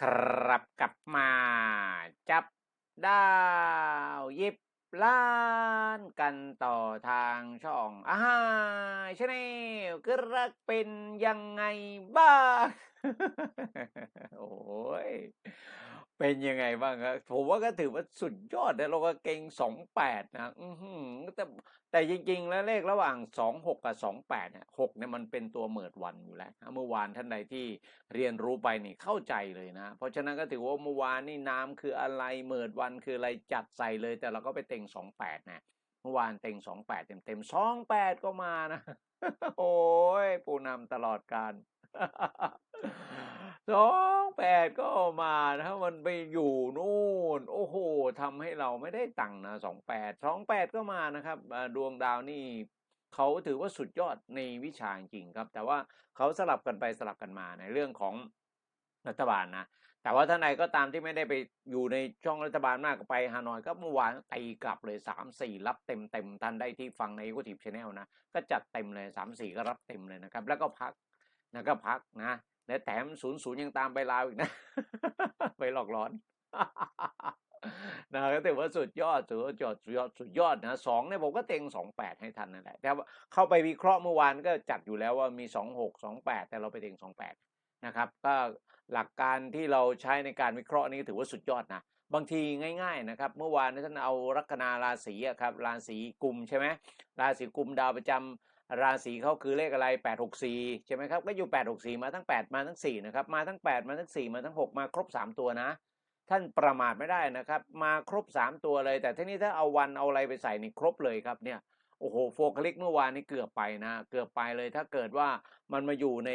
ครับกลับมาจับดาวยิบล้านกันต่อทางช่องอาหารชาแนลกรักเป็นยังไงบ้าง โอ้ย เป็นยังไงบ้างครับผมว่าก็ถือว่าสุดยอดนะเราก็เก่งสองแปดนะอือหือแต่แต่จริง ๆ แล้วเลขระหว่างสองหกกับสองแปดเนี่ยหกเนี่ยมันเป็นตัวเหมิดวันอยู่แล้วเมื่อวานท่านใดที่เรียนรู้ไปนี่เข้าใจเลยนะ เพราะฉะนั้นก็ถือว่าเมื่อวานนี่น้ำคืออะไรเหมิดวันคืออะไรจัดใส่เลย แต่เราก็ไปเต็งสองแปดนะเมื่อวานเต็งสองแปดเต็มเต็มสองแปดก็มานะโอ้ยปูนำตลอดการ สองแปดก็มานะมันไปอยู่นู่น โอ้โหทำให้เราไม่ได้ตังค์นะสองแปดสองแปดก็มานะครับดวงดาวนี่เขาถือว่าสุดยอดในวิชาจริงครับ แต่ว่าเขาสลับกันไปสลับกันมาในเรื่องของรัฐบาลนะแต่ว่าท่านใดก็ตามที่ไม่ได้ไปอยู่ในช่องรัฐบาลมากก็ไปฮานอยก็เมื่อวานตีกลับเลยสามสี่รับเต็มเต็มท่านได้ที่ฟังในยูทูบชแนลนะก็จัดเต็มเลยสามสี่ก็รับเต็มเลยนะครับ แล้วก็พักนะก็พักนะ และแถมศูนย์ศูนย์ยังตามไปลาวอีกนะ ไปหลอกร้อนนะก็ถือว่าสุดยอดสุดยอดสุดยอดสุดยอดนะสองเนี่ยผมก็เต็งสองแปดให้ทันนั่นแหละแต่ว่าเข้าไปวิเคราะห์เมื่อวานก็จัดอยู่แล้วว่ามีสองหกสองแปดแต่เราไปเต็งสองแปดนะครับ ก็หลักการที่เราใช้ในการวิเคราะห์นี่ก็ถือว่าสุดยอดนะบางทีง่าย ๆนะครับ เมื่อวานท่านเอาลัคนาราศีครับราศีกุมใช่ไหมราศีกุมดาวประจำ ราศีเขาคือเลขอะไรแปดหกสี่ใช่ไหมครับ ก็อยู่แปดหกสี่มาทั้งแปดมาทั้งสี่นะครับ มาทั้งแปดมาทั้งสี่มาทั้งหกมาครบสามตัวนะ ท่านประมาทไม่ได้นะครับ มาครบสามตัวเลย แต่ทีนี้ถ้าเอาวันเอาอะไรไปใส่นี่ครบเลยครับเนี่ย โอ้โห โฟกัลิกเมื่อวานนี่เกือบไปนะ เกือบไปเลย ถ้าเกิดว่ามันมาอยู่ใน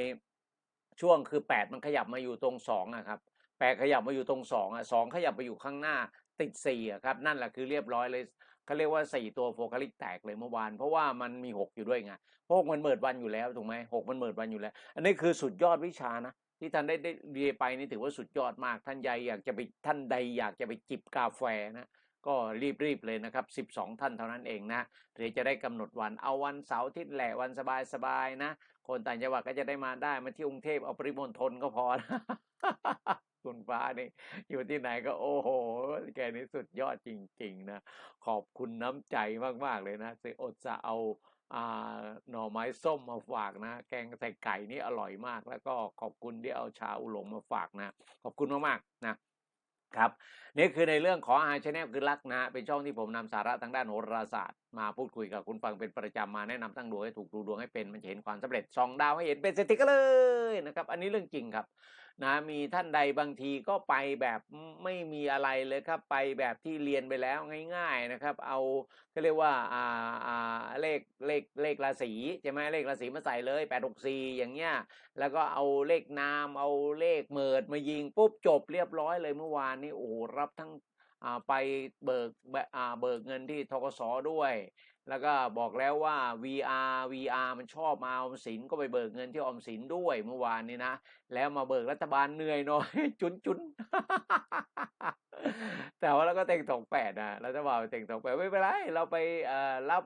ช่วงคือแปดมันขยับมาอยู่ตรงสองนะครับแปดขยับมาอยู่ตรงสองอะสองขยับไปอยู่ข้างหน้าติดสี่อะครับ นั่นแหละคือเรียบร้อยเลย เขาเรียกว่าสี่ตัวโฟกัลิกแตกเลยเมื่อวาน เพราะว่ามันมีหกอยู่ด้วยไงเพราะหกมันเมิดวันอยู่แล้วถูกไหมหกมันเมิดวันอยู่แล้ว อันนี้คือสุดยอดวิชานะที่ท่านได้ได้เรียนไปนี่ถือว่าสุดยอดมาก ท่านใดอยากจะไปท่านใดอยากจะไปจิบกาแฟนะก็รีบๆเลยนะครับ 12 ท่านเท่านั้นเองนะเดี๋ยวจะได้กำหนดวันเอาวันเสาร์ที่แหละวันสบายๆนะ คนต่างจังหวัดก็จะได้มาได้มาที่กรุงเทพเอาปริมณฑลก็พอนะ คุณฟ้านี่อยู่ที่ไหนก็โอ้โห แกนี่สุดยอดจริง ๆ นะ ขอบคุณน้ำใจมาก ๆ เลยนะสิอดจะเอาอ่าหน่อไม้ส้มมาฝากนะ แกงใส่ไก่นี่อร่อยมาก แล้วก็ขอบคุณที่เอาชาอุหลงมาฝากนะ ขอบคุณมากๆนะครับนี่คือในเรื่องของอาหารชาแนลคือรักนะ เป็นช่องที่ผมนำสาระทางด้านโหราศาสตร์ มาพูดคุยกับคุณฟังเป็นประจำมาแนะนำตั้งดวงให้ถูกดูดวงให้เป็นมันจะเห็นความสำเร็จสองดาวให้เห็นเป็นเศรษฐีกันเลยนะครับ อันนี้เรื่องจริงครับ นะมีท่านใดบางทีก็ไปแบบไม่มีอะไรเลยครับ ไปแบบที่เรียนไปแล้วง่าย ๆนะครับ เอาก็เรียกว่าอ่าอ่าเลขเลขเลขราศีใช่ไหมเลขราศีมาใส่เลยแปดหกสี่อย่างเงี้ยแล้วก็เอาเลขนามเอาเลขเมิดมายิงปุ๊บจบเรียบร้อยเลยเมื่อวานนี้โอ้รับทั้งอ่าไปเบิกเบิกเงินที่ทกสด้วย แล้วก็บอกแล้วว่า VR VR มันชอบมาออมสินก็ไปเบิกเงินที่ออมสินด้วยเมื่อวานนี้นะ แล้วมาเบิกรัฐบาลเหนื่อยหน่อย จุนจุนแต่ว่าเราก็เต็งสองแปดนะรัฐบาลเต็งสองแปดไม่เป็นไร เราไปรับ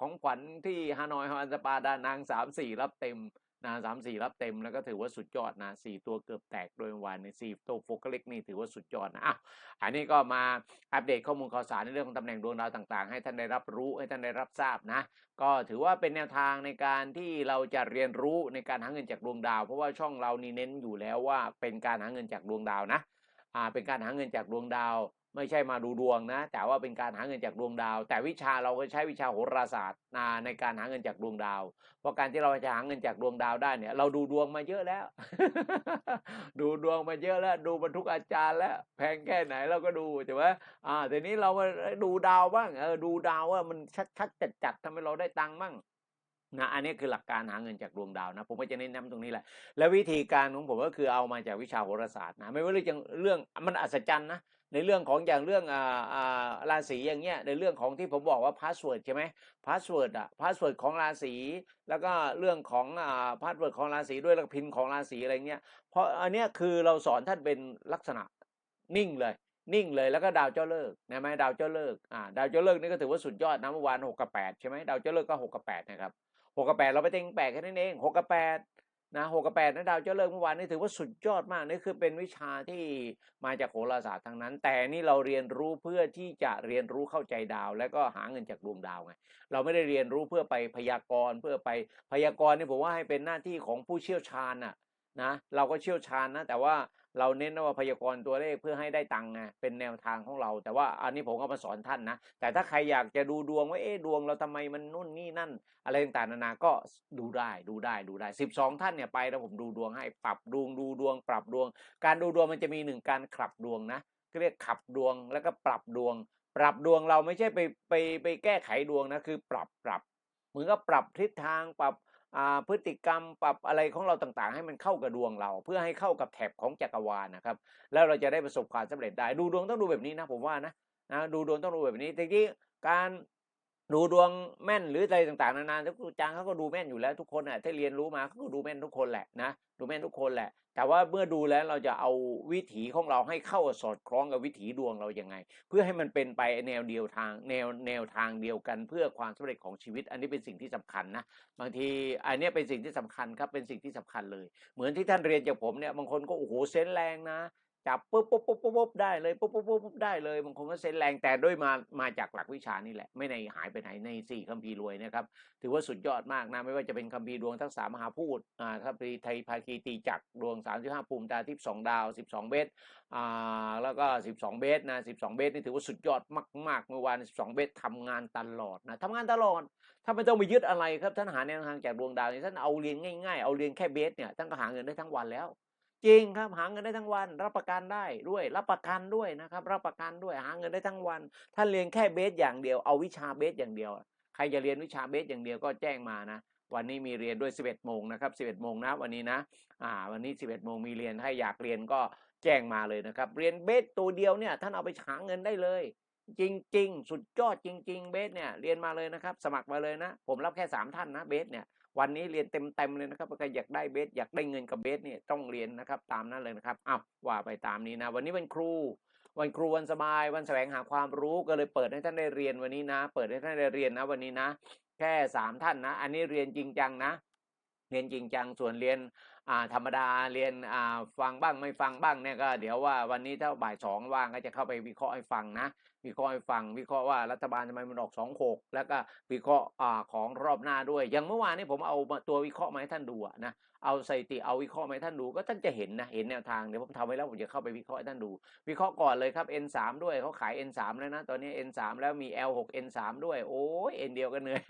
ของขวัญที่ฮานอยฮอนสปาดานางสามสี่รับเต็ม นะสามสี่รับเต็มแล้วก็ถือว่าสุดยอดนะสี่ตัวเกือบแตกโดยวานในสี่ตัวโฟกัสเล็กนี่ถือว่าสุดยอดนะอะอันนี้ก็มาอัปเดตข้อมูลข่าวสารในเรื่องของตำแหน่งดวงดาวต่างๆ ให้ท่านได้รับรู้ให้ท่านได้รับทราบนะ ก็ถือว่าเป็นแนวทางในการที่เราจะเรียนรู้ในการหาเงินจากดวงดาว เพราะว่าช่องเรานี่เน้นอยู่แล้วว่าเป็นการหาเงินจากดวงดาวนะอ่าเป็นการหาเงินจากดวงดาว ไม่ใช่มาดูดวงนะ แต่ว่าเป็นการหาเงินจากดวงดาว แต่วิชาเราก็ใช้วิชาโหราศาสตร์ในการหาเงินจากดวงดาว เพราะการที่เราจะหาเงินจากดวงดาวได้เนี่ย เราดูดวงมาเยอะแล้ว ดูดวงมาเยอะแล้ว ดูบรรทุกอาจารย์แล้ว แพงแค่ไหนเราก็ดูใช่ไหมอ่าทีนี้เรามาดูดาวบ้างเออดูดาวว่ามันชัดๆจัดๆทำให้เราได้ตังค์บ้างนะอันนี้คือหลักการหาเงินจากดวงดาวนะ ผมก็จะเน้นย้ำตรงนี้แหละ และวิธีการของผมก็คือเอามาจากวิชาโหราศาสตร์นะ ไม่ว่าเรื่องเรื่องมันอัศจรรย์นะ ในเรื่องของอย่างเรื่องอ่าอ่าราศีอย่างเงี้ยในเรื่องของที่ผมบอกว่าพาสเวิร์ดใช่ไหมพาสเวิร์ดอะพาสเวิร์ดของราศีแล้วก็เรื่องของอ่าพาสเวิร์ดของราศีด้วยแล้วก็พินของราศีอะไรเงี้ยเพราะอันเนี้ยคือเราสอนท่านเป็นลักษณะนิ่งเลยนิ่งเลยแล้วก็ดาวเจ้าเลิกนะไหมดาวเจ้าเลิกอ่าดาวเจ้าเลิกนี่ก็ถือว่าสุดยอดนะเมื่อวานหกกับแปดใช่ไหมดาวเจ้าเลิกก็หกกับแปดนะครับหกกับแปดเราไปเต็งแปดแค่นั้นเองหกกับแปด นะหกกับแปดนะดาวเจ้าเลิกษ์เมื่อวานนี้ถือว่าสุดยอดมากนี่คือเป็นวิชาที่มาจากโหราศาสตร์ทั้งนั้น แต่นี่เราเรียนรู้เพื่อที่จะเรียนรู้เข้าใจดาว แล้วก็หาเงินจากดวงดาวไงเราไม่ได้เรียนรู้เพื่อไปพยากรณ์เพื่อไปพยากรณ์นี่ผมว่าให้เป็นหน้าที่ของผู้เชี่ยวชาญน่ะนะเราก็เชี่ยวชาญนะแต่ว่า เราเน้นว่าพยากรณ์ตัวเลขเพื่อให้ได้ตังค์ไงเป็นแนวทางของเรา แต่ว่าอันนี้ผมก็มาสอนท่านนะ แต่ถ้าใครอยากจะดูดวงว่าเอ๊ะดวงเราทำไมมันนู่นนี่นั่น อะไรต่างๆนานาก็ดูได้ดูได้ดูได้สิบสองท่านเนี่ยไปแล้วผมดูดวงให้ปรับดวงดูดวง ปรับดวง การดูดวงมันจะมีหนึ่งการขับดวงนะเรียกขับดวงแล้วก็ปรับดวง ปรับดวงเราไม่ใช่ไปไปไปแก้ไขดวงนะคือปรับปรับเหมือนกับปรับทิศทางปรับ พฤติกรรมปรับอะไรของเราต่างๆ ให้มันเข้ากับดวงเรา เพื่อให้เข้ากับแถบของจักรวาลนะครับ แล้วเราจะได้ประสบความสำเร็จได้ ดูดวงต้องดูแบบนี้นะผมว่านะนะดูดวงต้องดูแบบนี้ทีนี้การดูดวงแม่นหรืออะไรต่างๆนานาทุกอาจารย์เขาก็ดูแม่นอยู่แล้วทุกคนอะที่เรียนรู้มาเขาก็ดูแม่นทุกคนแหละนะดูแม่นทุกคนแหละ แต่ว่าเมื่อดูแล้วเราจะเอาวิถีของเราให้เข้าสอดคล้องกับวิถีดวงเราอย่างไง เพื่อให้มันเป็นไปแนวเดียวทางแนวแนวทางเดียวกัน เพื่อความสำเร็จของชีวิต อันนี้เป็นสิ่งที่สำคัญนะบางทีอันนี้เป็นสิ่งที่สำคัญครับเป็นสิ่งที่สำคัญเลย เหมือนที่ท่านเรียนจากผมเนี่ยบางคนก็โอ้โหเซนแรงนะ จับปุ๊บปุ๊บปุ๊บปุ๊บปุ๊บได้เลยปุ๊บปุ๊บปุ๊บปุ๊บได้เลยบางคนก็เซนแรงแต่ด้วยมามาจากหลักวิชานี่แหละ ไม่ในหายไปไหนในสี่คัมภีร์รวยนะครับ ถือว่าสุดยอดมากนะ ไม่ว่าจะเป็นคัมภีร์ดวงทั้งสามมหาพูดอ่าคัมภีร์ไทยภาคีตีจักรดวงสามสิบห้าภูมิตาทิพย์สองดาวสิบสองเบสอ่าแล้วก็สิบสองเบสนะสิบสองเบสนี่ถือว่าสุดยอดมากๆเมื่อวานสิบสองเบสทำงานตลอดนะทำงานตลอดถ้าไม่ต้องไปยึดอะไรครับท่านหาแนวทางจากดวงดาวนี่ท่านเอาเรียนง่ายๆเอาเรียนแค่เบสเนี่ยท่านก็หาเงินได้ทั้งวันแล้ว จริงครับหาเงินได้ทั้งวัน รับประกันได้ด้วย รับประกันด้วยนะครับ รับประกันด้วยหาเงินได้ทั้งวันท่านเรียนแค่เบสอย่างเดียวเอาวิชาเบสอย่างเดียว ใครจะเรียนวิชาเบสอย่างเดียวก็แจ้งมานะวันนี้มีเรียนด้วย 11โมงนะครับ11โมงนะวันนี้นะอ่าวันนี้ 11โมงมีเรียนให้อยากเรียนก็แจ้งมาเลยนะครับ เรียนเบสตัวเดียวเนี่ยท่านเอาไปหาเงินได้เลย จริง ๆ สุดยอดจริง ๆ เบสเนี่ยเรียนมาเลยนะครับ สมัครมาเลยนะ ผมรับแค่ 3 ท่านนะเบสเนี่ย วันนี้เรียนเต็มๆเลยนะครับใครอยากได้เบสอยากได้เงินกับเบสเนี่ยต้องเรียนนะครับตามนั้นเลยนะครับอ้าวว่าไปตามนี้นะ วันนี้วันครู วันครูวันสบาย วันแสวงหาความรู้ก็เลยเปิดให้ท่านได้เรียนวันนี้นะ เปิดให้ท่านได้เรียนนะวันนี้นะ แค่สามท่านนะ อันนี้เรียนจริงจังนะ เรียนจริงจังส่วนเรียน อ่าธรรมดาเรียนอ่าฟังบ้างไม่ฟังบ้างเนี่ยก็เดี๋ยวว่าวันนี้ถ้าบ่ายสองว่างก็จะเข้าไปวิเคราะห์ให้ฟังนะวิเคราะห์ให้ฟังวิเคราะห์ว่ารัฐบาลทำไมมันออกสองหกแล้วก็วิเคราะห์อ่าของรอบหน้าด้วย อย่างเมื่อวานนี้ผมเอาตัววิเคราะห์มาให้ท่านดูนะเอาสถิติเอาวิเคราะห์มาให้ท่านดูก็ท่านจะเห็นนะเห็นแนวทางเดี๋ยวผมทำไว้แล้วผมจะเข้าไปวิเคราะห์ให้ท่านดู วิเคราะห์ก่อนเลยครับ N3 ด้วยเขาขาย N3 แล้วนะตอนนี้ N3 แล้วมี L6 N3 ด้วยโอ้ย N เดียวกันเหนื่อย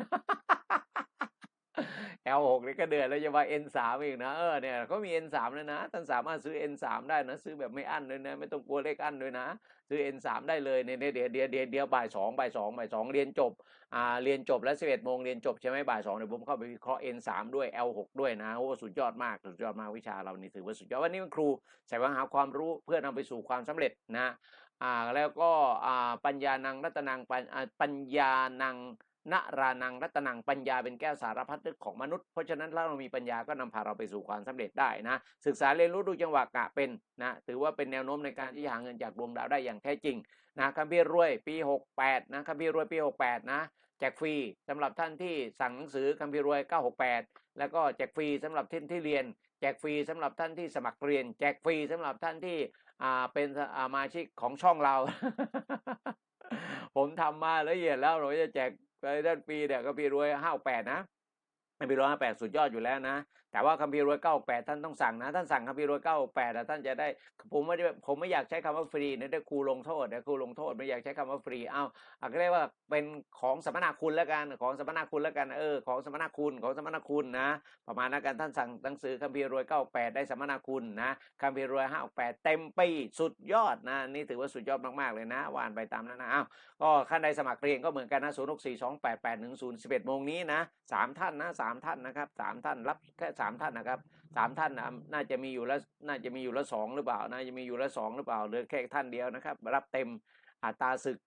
L6 นี่ก็เดือนแล้วจะมา N3 อีกนะเออเนี่ยเขามี N3 แล้วนะท่านสามารถซื้อ N3 ได้นะ ซื้อแบบไม่อั้นเลยนะ ไม่ต้องกลัวเลขอั้นด้วยนะ ซื้อ N3 ได้เลยเนี่ยเดี๋ยวเดี๋ยวเดี๋ยวเดี๋ยวบ่ายสองบ่ายสองบ่ายสองเรียนจบอ่าเรียนจบแล้ว11โมงเรียนจบใช่ไหมบ่ายสองเดี๋ยวผมเข้าไปวิเคราะห์ N3 ด้วย L6 ด้วยนะโอ้สุดยอดมากสุดยอดมากวิชาเรานี่ถือว่าสุดยอดวันนี้เป็นครูใส่วังหาความรู้เพื่อนำไปสู่ความสำเร็จนะอ่าแล้วก็อ่าปัญญานังรัตนังปัญอ่าปัญญานัง นรานังรัตนังปัญญาเป็นแก้วสารพัดนึกของมนุษย์เพราะฉะนั้นถ้าเรามีปัญญาก็นำพาเราไปสู่ความสำเร็จได้นะ ศึกษาเรียนรู้ดูจังหวะกะเป็นนะถือว่าเป็นแนวโน้มในการที่หาเงินจากดวงดาวได้อย่างแท้จริงนะคัมภีร์รวยปี 68นะคัมภีร์รวยปี 68 นะแจกฟรีสำหรับท่านที่สั่งหนังสือคัมภีร์รวย 968 แล้วก็แจกฟรีสำหรับท่านที่เรียน แจกฟรีสำหรับท่านที่สมัครเรียน แจกฟรีสำหรับท่านที่อ่าเป็นสอ่ามาชิกของช่องเรา ผมทำมาละเอียดแล้วเราจะแจก ไปด้านปีเนี่ยก็ปีรวยห้าแปดนะคัมภีร์รวยห้าแปดสุดยอดอยู่แล้วนะแต่ว่าคัมภีร์รวยเก้าแปดท่านต้องสั่งนะท่านสั่งคัมภีร์รวยเก้าแปดท่านจะได้ผมไม่ได้ผมไม่อยากใช้คำว่าฟรีนะได้ครูลงโทษนะครูลงโทษไม่อยากใช้คำว่าฟรีเอาอาจจะเรียกว่าเป็นของสมนาคุณแล้วกันของสมนาคุณแล้วกันเออของสมนาคุณของสมนาคุณนะ ประมาณนั้นกันท่านสั่งหนังสือคัมภีร์รวยเก้าแปดได้สมนาคุณนะคัมภีร์รวยห้าแปดเต็มปีสุดยอดนะนี่ถือว่าสุดยอดมากๆเลยนะวานไปตามนั้นนะอ้าวก็ขั้นใดสมัครเรียนก็เหมือนกันนะศูนย์หกสี่สองแปดแปดหนึ่งศูนย์สิบเอ็ดโมงนี้นะสามท่านนะสามท่านนะครับสามท่านรับแค่สามท่านนะครับสามท่านนะน่าจะมีอยู่ละน่าจะมีอยู่ละสองหรือเปล่า น่าจะมีอยู่ละสองหรือเปล่าเหลือแค่ท่านเดียวนะครับ รับเต็มอัตราศึก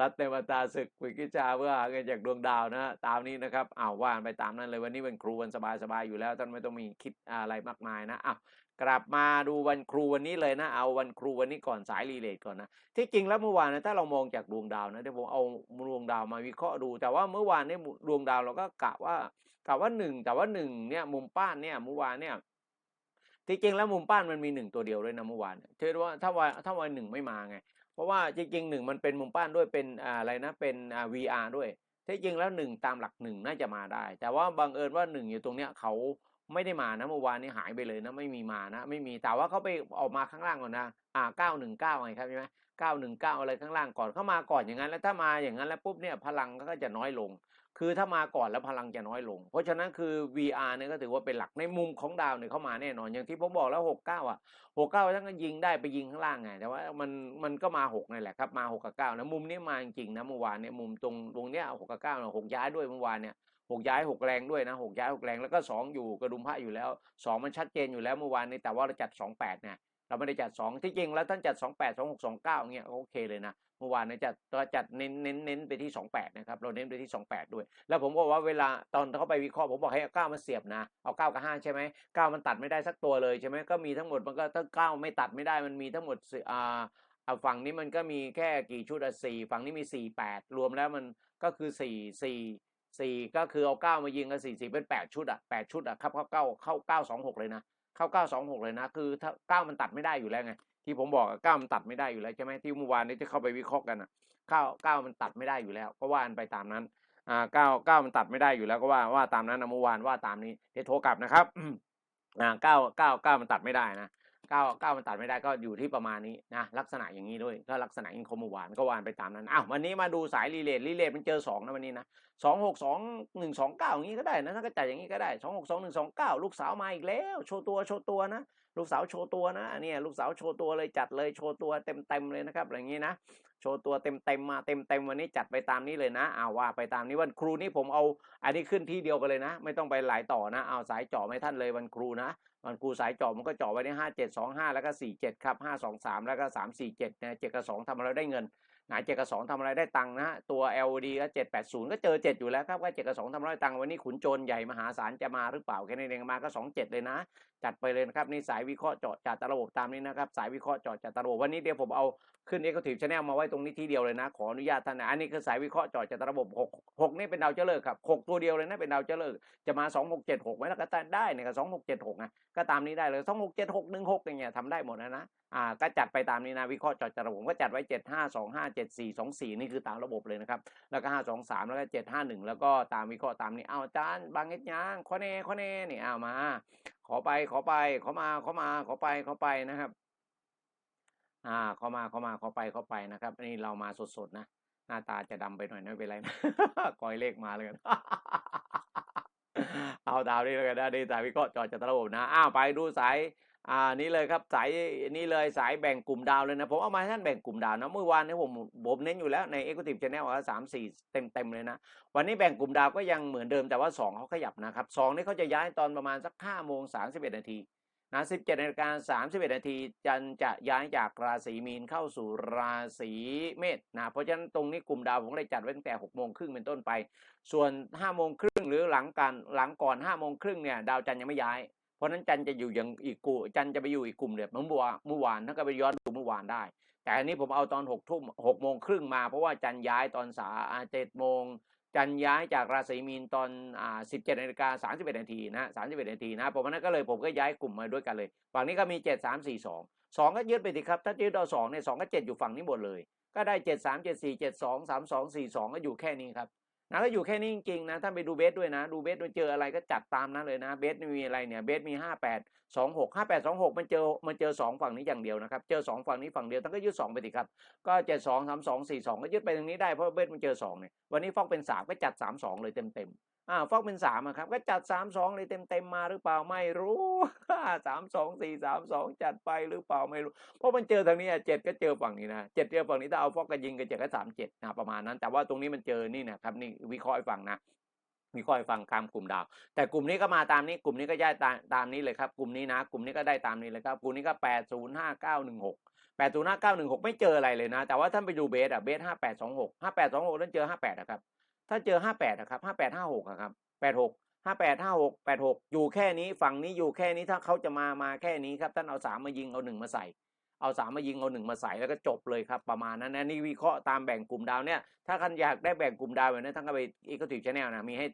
รับเต็มอัตราศึกวิกิจาเพื่อหาเงินจากดวงดาวนะ ตามนี้นะครับอ้าวว่านไปตามนั้นเลยวันนี้เป็นครูวันสบายๆอยู่แล้วท่านไม่ต้องมีคิดอะไรมากมายนะอ้าว กลับมาดูวันครูวันนี้เลยนะ เอาวันครูวันนี้ก่อนสายรีเลทก่อนนะ ที่จริงแล้วเมื่อวานนะถ้าเรามองจากดวงดาวนะเดี๋ยวผมเอาดวงดาวมาวิเคราะห์ดู แต่ว่าเมื่อวานเนี่ยดวงดาวเราก็กะว่ากะว่าหนึ่งแต่ว่าหนึ่งเนี่ยมุมป้านเนี่ยเมื่อวานเนี่ยที่จริงแล้วมุมป้านมันมีหนึ่งตัวเดียวเลยนะเมื่อวานเชื่อว่าถ้าวันถ้าวันหนึ่งไม่มาไง เพราะว่าจริงๆหนึ่งมันเป็นมุมป้านด้วยเป็นอะไรนะเป็น VR ด้วยที่จริงแล้วหนึ่งตามหลักหนึ่งน่าจะมาได้ แต่ว่าบังเอิญว่าหนึ่งอยู่ตรงเนี้ยเขา ไม่ได้มานะเมื่อวานนี้หายไปเลยนะไม่มีมานะ ไม่มีแต่ว่าเขาไปออกมาข้างล่างก่อนนะอ่าเก้าหนึ่งเก้าไงครับใช่ไหมเก้าหนึ่งเก้าอะไรข้างล่างก่อนเข้ามาก่อนอย่างนั้นแล้วถ้ามาอย่างนั้นแล้วปุ๊บเนี่ยพลังก็จะน้อยลง คือถ้ามาก่อนแล้วพลังจะน้อยลง เพราะฉะนั้นคือ VR เนี่ยก็ถือว่าเป็นหลักในมุมของดาวเนี่ยเข้ามาแน่นอนอย่างที่ผมบอกแล้วหกเก้าอะหกเก้าทั้งก็ยิงได้ไปยิงข้างล่างไงแต่ว่ามันมันก็มาหกนั่แหละครับมาหกกับเก้านะมุมนี้มาจริงๆนะเมื่อวานเนี่ยมุมตรงตรงเนี้ยหกกับเก้าหกย้ายด้วยเมื่อวานเนี่ย หกย้ายหกแรงด้วยนะหกย้ายหกแรงแล้วก็สองอยู่กระดุมพระอยู่แล้วสองมันชัดเจนอยู่แล้วเมื่อวานนี้แต่ว่าเราจัดสองแปดเนี่ยเราไม่ได้จัดสองที่จริงแล้วท่านจัดสองแปดสองหกสองเก้าเนี่ยโอเคเลยนะเมื่อวานเนี่ยจัดเราจัดเน้นเน้นเน้นไปที่สองแปดนะครับเราเน้นไปที่สองแปดด้วย แล้วผมบอกว่าเวลาตอนเขาไปวิเคราะห์ผมบอกให้เก้ามันเสียบนะเอาเก้ากับห้าใช่ไหมเก้ามันตัดไม่ได้สักตัวเลยใช่ไหมก็มีทั้งหมดมันก็ถ้าเก้าไม่ตัดไม่ได้มันมีทั้งหมดอ่าเอาฝั่งนี้มันก็มีแค่กี่ชุดอะสี่ฝั่งนี้มีสี่แปดรวมแล้วมันก็คือสี่สี่ สี่ก็คือเอาเก้ามายิงกันสี่สี่เป็นแปดชุดอะแปดชุดอะครับเข้าเก้าเข้าเก้าสองหกเลยนะเข้าเก้าสองหกเลยนะ คือถ้าเก้ามันตัดไม่ได้อยู่แล้วไงที่ผมบอกเก้ามันตัดไม่ได้อยู่แล้วใช่ไหมที่เมื่อวานนี้ที่เข้าไปวิเคราะห์กันอะเก้าเก้ามันตัดไม่ได้อยู่แล้ว ก็ว่ากันไปตามนั้นอ่าเก้าเก้ามันตัดไม่ได้อยู่แล้วก็ว่าว่าตามนั้นนะเมื่อวานว่าตามนี้เดี๋ยวโทรกลับนะครับอ่าเก้าเก้าเก้ามันตัดไม่ได้นะ เก้าเก้ามันตัดไม่ได้ก็อยู่ที่ประมาณนี้นะลักษณะอย่างนี้ด้วยก็ลักษณะอินคมเมื่อวานก็วานไปตามนั้นอ้าววันนี้มาดูสายรีเลทรีเลทมันเจอสองนะวันนี้นะสองหกสองหนึ่งสองเก้าอย่างนี้ก็ได้นะถ้าก็จ่ายอย่างนี้ก็ได้สองหกสองหนึ่งสองเก้าลูกสาวมาอีกแล้วโชว์ตัวโชว์ตัวนะลูกสาวโชว์ตัวนะเนี่ยลูกสาวโชว์ตัวเลยจัดเลยโชว์ตัวเต็มเต็มเลยนะครับอย่างนี้นะโชว์ตัวเต็มเต็มมาเต็มเต็มวันนี้จัดไปตามนี้เลยนะเอาว่าไปตามนี้วันครูนี่ผมเอาอันนี้ขึ้นที่เดียวกันเลยนะ ไม่ต้องไปหลายต่อนะเอาสายจาะไม่ท่านเลยวันครูนะ มันครูสายจ่อมันก็จ่อไว้ในห้าเจ็ดสองห้าแล้วก็สี่เจ็ดครับห้าสองสามแล้วก็สามสี่เจ็ดนะเจ็ดกับสองทำอะไรได้เงิน หนาเจ็ดกับสองทำอะไรได้ตังค์นะตัว LD ก็เจ็ดแปดศูนย์ก็เจอเจ็ดอยู่แล้วครับก็เจ็ดกับสองทำอะไรตังค์วันนี้ขุนโจรใหญ่มหาศาลจะมาหรือเปล่าแค่นี้เองมาก็สองเจ็ดเลยนะ จัดไปเลยนะครับนี่สายวิเคราะห์เจาะจัดระบบตามนี้นะครับสายวิเคราะห์เจาะจัดระบบวันนี้เดี๋ยวผมเอาขึ้น Executive Channel มาไว้ตรงนี้ทีเดียวเลยนะขออนุญาตท่านนะอันนี้คือสายวิเคราะห์เจาะจัดระบบ6 6นี่เป็นดาวเจริญครับ6ตัวเดียวเลยนะเป็นดาวเจริญจะมา2 6 7 6ไหมล่ะก็ได้เนี่ยก็2 6 7 6นะก็ตามนี้ได้เลย2 6 7 6 1 6อย่างเงี้ยทำได้หมดนะนะอ่าก็จัดไปตามนี้นะวิเคราะห์จาะจัดระบบก็จัดไว้ 7 5 2 5 7 4 2 4 นี่คือตามระบบเลยนะครับ แล้วก็ 5 2 3 แล้วก็ 7 5 1 แล้วก็ตามวิเคราะห์ตามนี้เอาจารย์บางเอ็ดยางข้อแน่ข้อแน่นี่เอามา ขอไปขอไปขอมาขอมาขอไปขอไปนะครับ อ่าข้ามาข้ามาข้าไปข้าไปนะครับนี่เรามาสดๆนะหน้าตาจะดำไปหน่อยไม่เป็นไรนะกอยเลขมาเลยกันเอาดาวนี้เลยกันนะนี่สายวิเคราะห์จอดจัตระบบนะอ้าวไปดูสาย อ่านี่เลยครับสายนี่เลยสายแบ่งกลุ่มดาวเลยนะผมเอามาให้ท่านแบ่งกลุ่มดาวนะเมื่อวานนี้ผมผมเน้นอยู่แล้วใน Executive Channel ว่าสามสี่เต็มเต็มเลยนะวันนี้แบ่งกลุ่มดาวก็ยังเหมือนเดิมแต่ว่าสองเขาขยับนะครับสองนี่เขาจะย้ายตอนประมาณสักห้าโมงสามสิบเอ็ดนาทีนะ17นาฬิกา31นาทีจันจะย้ายจากราศีมีนเข้าสู่ราศีเมษนะเพราะฉะนั้นตรงนี้กลุ่มดาวผมเลยจัดไว้ตั้งแต่6โมงครึ่งเป็นต้นไป ส่วน5โมงครึ่งหรือหลังการหลังก่อน5โมงครึ่งเนี่ยดาวจันยังไม่ย้าย เพราะนั้นจันจะอยู่อย่างอีกกูจันจะไปอยู่อีกกลุ่มเดียวเมื่อวานเมื่อวานถ้าก็ไปย้อนดูเมื่อวานได้ แต่อันนี้ผมเอาตอน6ทุ่ม6โมงครึ่งมาเพราะว่าจันย้ายตอนสาเจ็ดโมงจันย้ายจากราศีมีนตอนอ่า17นาฬิกา31นาทีนะ31นาทีนะผมนั้นก็เลยผมก็ย้ายกลุ่มมาด้วยกันเลย ฝั่งนี้ก็มี7 3 4 2 2ก็ยึดไปสิครับ ถ้ายึดเอา2เนี่ย2ก็7อยู่ฝั่งนี้หมดเลย ก็ได้7 3 7 4 7 2 3 2 4 2ก็อยู่แค่นี้ครับ นะก็อยู่แค่นี้จริงๆนะถ้าไปดูเบสด้วยนะ ดูเบสด้วยเจออะไรก็จัดตามนั้นเลยนะเบสมีอะไรเนี่ยเบสมี 5 8 2 6 5 8 2 6 มันเจอมันเจอ 2 ฝั่งนี้อย่างเดียวนะครับ เจอ 2 ฝั่งนี้ฝั่งเดียวท่านก็ยืด 2 ไปสิครับ ก็เจ็ดสองสามสองสี่สองก็ยืดไปตรงนี้ได้เพราะเบสมันเจอสองเนี่ยวันนี้ฟอกเป็นสามก็จัดสามสองเลยเต็มเต็มๆ อ่าฟอกเป็นสามครับ ก็จัดสามสองเลยเต็มเต็มๆมาหรือเปล่าไม่รู้สามสองสี่สามสองจัดไปหรือเปล่าไม่รู้ เพราะมันเจอทางนี้เจ็ดก็เจอฝั่งนี้นะเจ็ดเจอฝั่งนี้ถ้าเอาฟอกกันยิงก็เจ็ดก็สามเจ็ดนะประมาณนั้น แต่ว่าตรงนี้มันเจอนี่นะครับนี่วิเคราะห์ฟังนะมีข้อให้ฟังตามกลุ่มดาว แต่กลุ่มนี้ก็มาตามนี้ กลุ่มนี้ก็ย้ายตามตามนี้เลยครับกลุ่มนี้นะ กลุ่มนี้ก็ได้ตามนี้เลยครับกลุ่มนี้ก็แปดศูนย์ห้าเก้าหนึ่งหกแปดศูนย์ห้าเก้าหนึ่งหกไม่เจออะไรเลยนะ แต่ว่าท่านไปดูเบสอะเบสห้าแปดสองหกห้าแปดสองหกนั้นเจอห้าแปดนะครับ ถ้าเจอห้าแปดนะครับห้าแปดห้าหกครับแปดหกห้าแปดห้าหกแปดหกอยู่แค่นี้ฝั่งนี้อยู่แค่นี้ถ้าเขาจะมามาแค่นี้ครับท่านเอาสามมายิงเอาหนึ่งมาใส่ เอาสามมายิงเอาหนึ่งมาใส่แล้วก็จบเลยครับประมาณนั้นนะนี่วิเคราะห์ตามแบ่งกลุ่มดาวเนี่ยถ้าท่านอยากได้แบ่งกลุ่มดาวแบบนี้ท่านก็ไปอีกติวชาแนลนะมีให้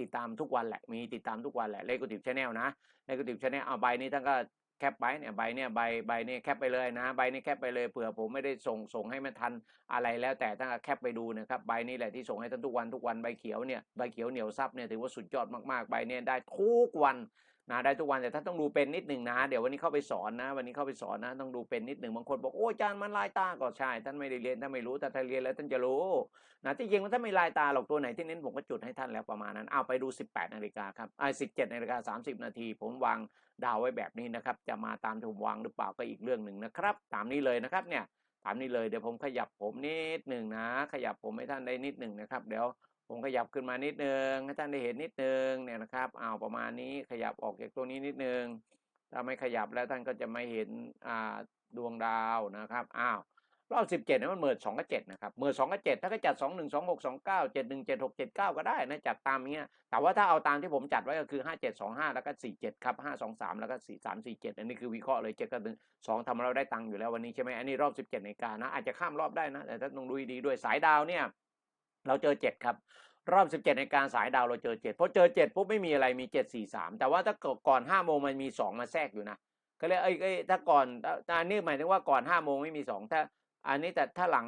ติดตามทุกวันแหละมีติดตามทุกวันแหละเลขติวชาแนลนะเลขติวชาแนลเอาใบนี้ท่านก็ แคปไปเนี่ยใบเนี่ยใบใบเนี่ยแคปไปเลยนะใบนี้แคปไปเลยเผื่อผมไม่ได้ส่งส่งให้มันทันอะไรแล้วแต่ถ้าแคปไปดูนะครับใบนี้แหละที่ส่งให้ท่านทุกวันทุกวันใบเขียวเนี่ยใบเขียวเหนียวซับเนี่ยถือว่าสุดยอดมากๆใบเนี่ยได้ทุกวัน นะได้ทุกวันแต่ท่านต้องดูเป็นนิดหนึ่งนะ เดี๋ยววันนี้เข้าไปสอนนะ วันนี้เข้าไปสอนนะต้องดูเป็นนิดหนึ่งบางคนบอกโอ้อาจารย์มันลายตาก็ใช่ท่านไม่ได้เรียนท่านไม่รู้แต่ถ้านเรียนแล้วท่านจะรู้นะที่จริงมันถ้าไม่ลายตาหรอกตัวไหนที่เน้นผมก็จุดให้ท่านแล้วประมาณนั้นเอาไปดู 18นาฬิกาครับไอ้สิบเจ็ดนาฬิกาสามสิบนาทีผมวางดาวไว้แบบนี้นะครับจะมาตามที่ผมวางหรือเปล่าก็อีกเรื่องหนึ่งนะครับ ตามนี้เลยนะครับเนี่ยตามนี้เลยเดี๋ยวผมขยับผมนิดหนึ่งนะ ขยับผมให้ท่านได้นิดหนึ่งนะครับ เดี๋ยว ผมขยับขึ้นมานิดนึงให้ท่านได้เห็นนิดนึงเนี่ยนะครับเอาประมาณนี้ขยับออกจากตัวนี้นิดนึงถ้าไม่ขยับแล้วท่านก็จะไม่เห็นอ่าดวงดาวนะครับอ้าวรอบสิบเจ็ดเนี่ยมันเหมือสองกับเจ็ดนะครับเหมือสองกับเจ็ดถ้าก็จัดสองหนึ่งสองหกสองเก้าเจ็ดหนึ่งเจ็ดหกเจ็ดเก้าก็ได้นะจัดตามเนี้ยแต่ว่าถ้าเอาตามที่ผมจัดไว้ก็คือห้าเจ็ดสองห้าแล้วก็สี่เจ็ดครับห้าสองสามแล้วก็สี่สามสี่เจ็ดอันนี้คือวิเคราะห์เลยเจ็ดกับหนึ่งสองทำเราได้ตังค์อยู่แล้ววันนี้ใช่ไหมอันนี้รอบสิบเจ็ดในการนะอาจจะข้ามรอบได้นะแต่ถ้าต้องดูดีด้วยสายดาวเนี่ย เราเจอเจ็ดครับ รอบ 17 ในการสายดาวเราเจอ7พอเจอ7ปุ๊บไม่มีอะไรมี7 4 3แต่ว่าถ้าก่อน5โมงมันมี2มาแทรกอยู่นะก็เลยเอ้ยเอ้ถ้าก่อนอันนี้หมายถึงว่าก่อน5โมงไม่มี2ถ้า อันนี้แต่ถ้าหลัง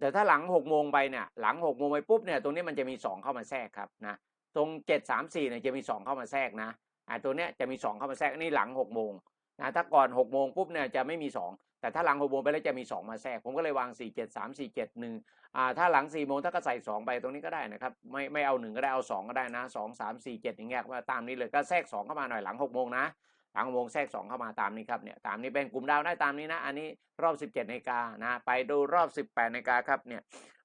แต่ถ้าหลัง6โมงไปเนี่ยหลัง6โมงไปปุ๊บเนี่ยตรงนี้มันจะมี2เข้ามาแทรกครับนะตรง7 3 4เนี่ยจะมี2เข้ามาแทรกนะอ่าตัวเนี้ยจะมี2เข้ามาแทรกนี่หลัง6โมงนะถ้าก่อน6โมงปุ๊บเนี่ยจะไม่มี2 แต่ถ้าหลังหกโมงไปแล้วจะมี 2 มาแทรก ผมก็เลยวาง 4 7 3 4 7 1อ่าถ้าหลัง4ี่โมงถ้าก็ใส่ 2 ไปตรงนี้ก็ได้นะครับ ไม่ไม่เอา 1 ก็ได้เอา 2 ก็ได้นะ 2 3 4 7 อย่างเงี้ยว่าตามนี้เลยก็แทรก 2 เข้ามาหน่อยหลัง6โมงนะ หลัง6โมงแทรก 2 เข้ามาตามนี้ครับเนี่ยตามนี้เป็นกลุ่มดาวได้ตามนี้นะ อันนี้รอบ 17นาฬิกานะไปดูรอบ 18นาฬิกาครับเนี่ย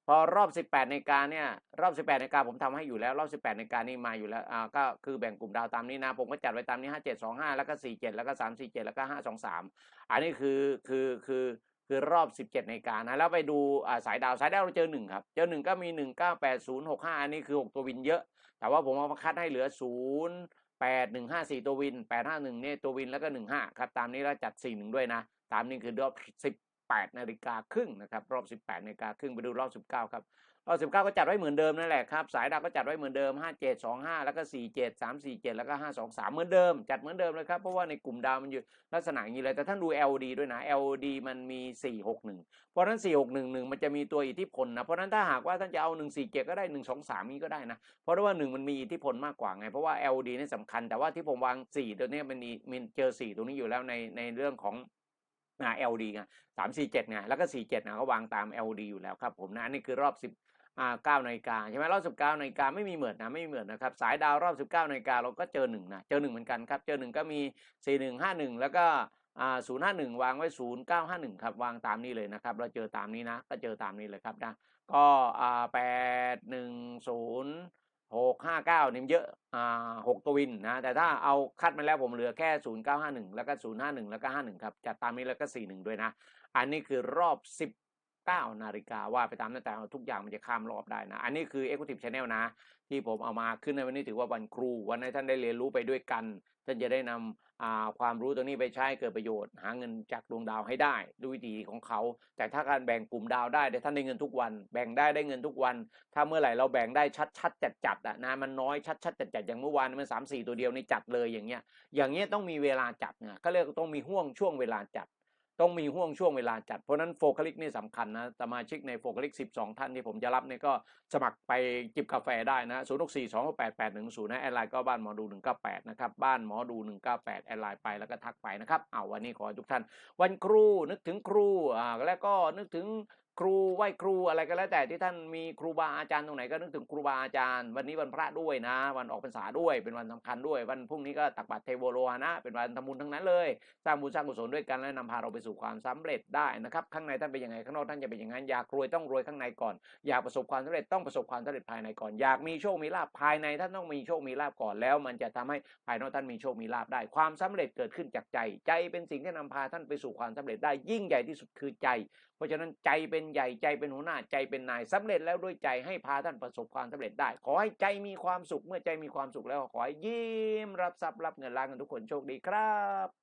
พอรอบ 18นการเนี่ยรอบ 18นการผมทำให้อยู่แล้วรอบ 18นการนี่มาอยู่แล้วอ่าก็คือแบ่งกลุ่มดาวตามนี้นะ ผมก็จัดไว้ตามนี้ 5 7 2 5 แล้วก็ 4 7 แล้วก็ 3 4 7 แล้วก็ 5 2 3 อันนี้คือคือคือคือรอบ 17นการนะแล้วไปดูอ่าสายดาวสายดาวเราเจอ1ครับเจอ1ก็มี 1 9 8 0 6 5 อันนี้คือ 6 ตัววินเยอะ แต่ว่าผมเอามาคัดให้เหลือ 0 8 1 5 4 ตัววิน 8 5 1เนี่ยตัววินแล้วก็ 1 5 ครับตามนี้แล้วจัด 4 1 ด้วยนะ ตามนี้คือรอบ 18นาฬิกาครึ่งนะครับรอบ 18นาฬิกาครึ่งไปดูรอบ 19 ครับรอบ 19 ก็จัดไว้เหมือนเดิมนั่นแหละครับสายดาวก็จัดไว้เหมือนเดิม 5 7 2 5 แล้วก็ 4 7 3 4 7 แล้วก็ 5 2 3 เหมือนเดิม จัดเหมือนเดิมเลยครับเพราะว่าในกลุ่มดาวมันอยู่ลักษณะอย่างนี้เลยแต่ท่านดู LD ด้วยนะ LD มันมี 4 6 1 เพราะนั้น 4 6 1 1 มันจะมีตัวอิทธิพลนะเพราะนั้นถ้าหากว่าท่านจะเอา 1 4 7 ก็ได้ 1 2 3 นี้ก็ได้นะเพราะว่า 1 มันมีอิทธิพลมากกว่าไงเพราะว่า LD นี่สำคัญแต่ว่าที่ผมวาง4ตัวนี้มันมีเจอ 4 ตัวนี้อยู่แล้วในในเรื่องของ อ่า LD ไงสามสี่เจ็ดไงแล้วก็สี่เจ็ดนะเขาวางตาม LD อยู่แล้วครับผมนะอันนี้คือรอบสิบเก้านาฬิกาใช่ไหมรอบสิบเก้านาฬิกาไม่มีเหมือนนะไม่มีเหมือนนะครับสายดาวรอบสิบเก้านาฬิกาเราก็เจอหนึ่งนะเจอหนึ่งเหมือนกันครับเจอหนึ่งก็มีสี่หนึ่งห้าหนึ่งแล้วก็ศูนย์ห้าหนึ่งวางไว้ศูนย์เก้าห้าหนึ่งครับวางตามนี้เลยนะครับ เราเจอตามนี้นะก็เจอตามนี้เลยครับนะก็แปดหนึ่งศูนย์ หกห้าเก้านี่เยอะอ่าหกตัววินนะแต่ถ้าเอาคัดมาแล้วผมเหลือแค่ศูนย์เก้าห้าหนึ่งแล้วก็ศูนย์ห้าหนึ่งแล้วก็ห้าหนึ่งครับจัดตามนี้แล้วก็สี่หนึ่งด้วยนะ อันนี้คือรอบสิบเก้านาฬิกาว่าไปตามนั้นแต่ทุกอย่างมันจะข้ามรอบได้นะ อันนี้คือ Executive Channel นะ ที่ผมเอามาขึ้นในวันนี้ถือว่าวันครู วันให้ท่านได้เรียนรู้ไปด้วยกัน ท่านจะได้นำความรู้ตรงนี้ไปใช้เกิดประโยชน์ หาเงินจากดวงดาวให้ได้ ด้วยวิธีของเขา แต่ถ้าการแบ่งกลุ่มดาวได้ท่านได้เงินทุกวัน แบ่งได้ได้เงินทุกวัน ถ้าเมื่อไหร่เราแบ่งได้ชัดชัดจัดจัดๆอะนะมันน้อยชัดชัดจัดจัดๆอย่างเมื่อวานมันสามสี่ตัวเดียวในจัดเลยอย่างเงี้ยอย่างเงี้ยต้องมีเวลาจัดนะก็เรียกต้องมีห่วงช่วงเวลาจัด ต้องมีห่วงช่วงเวลาจัด เพราะนั้นโฟกัลิกนี่สำคัญนะสมาชิกในโฟกัลิก 12 ท่านที่ผมจะรับเนี่ยก็สมัครไปจิบกาแฟได้นะ0 6 4 2 8 8 1 0นะแอดไลน์ก็บ้านหมอดู 198 นะครับบ้านหมอดู 198 แอดไลน์ไปแล้วก็ทักไปนะครับเอาวันนี้ขอทุกท่าน วันครูนึกถึงครูอ่าแล้วก็นึกถึง ครูไหว้ครูอะไรก็แล้วแต่ที่ท่านมีครูบาอาจารย์ตรงไหนก็นึกถึงครูบาอาจารย์ วันนี้วันพระด้วยนะ วันออกพรรษาด้วยเป็นวันสำคัญด้วย วันพรุ่งนี้ก็ตักบาตรเทโวโลหะนะ เป็นวันทำบุญทั้งนั้นเลย สร้างบุญสร้างกุศลด้วยกันและนำพาเราไปสู่ความสำเร็จได้นะครับ ข้างในท่านเป็นยังไงข้างนอกท่านจะเป็นอย่างนั้นอยากรวยต้องรวยข้างในก่อน อยากประสบความสำเร็จต้องประสบความสำเร็จภายในก่อน อยากมีโชคมีลาภภายในท่านต้องมีโชคมีลาภก่อนแล้ว มันจะทำให้ภายนอกท่านมีโชคมีลาภได้ ความสำเร็จเกิดขึ้นจากใจ ใจเป็นสิ่งที่นำพาท่านไปสู่ความสำเร็จได้ยิ่งใหญ่ที่สุดคือใจ ราะฉะนั้นใจเป็นใหญ่ใจเป็นหัวหน้าใจเป็นนายสำเร็จแล้วด้วยใจให้พาท่านประสบความสำเร็จได้ ขอให้ใจมีความสุขเมื่อใจมีความสุขแล้วขอให้ยิ้มรับทรัพย์รับเงินล้านกันทุกคนโชคดีครับ